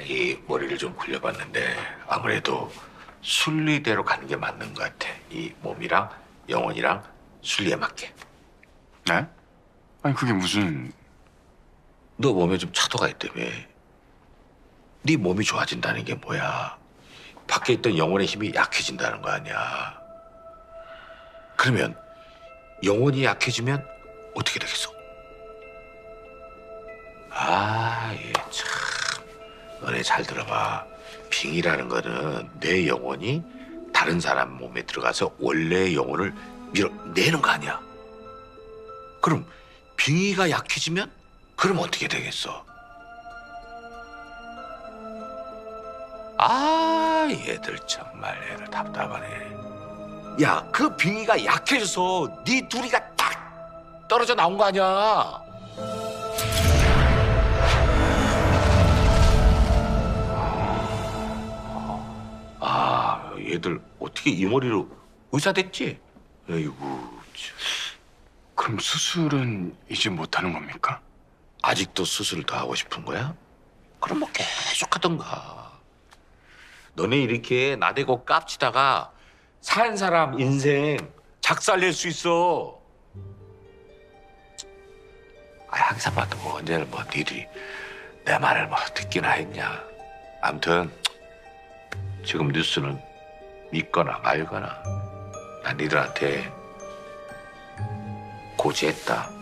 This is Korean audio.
이 머리를 좀 굴려봤는데 아무래도 순리대로 가는 게 맞는 것 같아. 이 몸이랑 영혼이랑 순리에 맞게. 네? 아니 그게 무슨 너 몸에 좀 차도가 있다며. 네 몸이 좋아진다는 게 뭐야? 밖에 있던 영혼의 힘이 약해진다는 거 아니야. 그러면 영혼이 약해지면 어떻게 되겠어? 아. 너네 잘 들어봐. 빙이라는 거는 내 영혼이 다른 사람 몸에 들어가서 원래의 영혼을 밀어내는 거 아니야. 그럼 빙의가 약해지면 그럼 어떻게 되겠어? 아, 얘들 정말 애들 답답하네. 야, 그 빙의가 약해져서 네 둘이가 딱 떨어져 나온 거 아니야? 얘들 어떻게 이 머리로 의사 됐지? 에이구, 참. 그럼 수술은 이제 못하는 겁니까? 아직도 수술을 더 하고 싶은 거야? 그럼 뭐 계속 하던가. 너네 이렇게 나대고 깝치다가 산 사람 인생 작살낼 수 있어. 아, 항상 봐도 뭐 언제는 뭐 니들이 내 말을 뭐 듣기나 했냐. 암튼 지금 뉴스는 믿거나 말거나 난 니들한테 고지했다.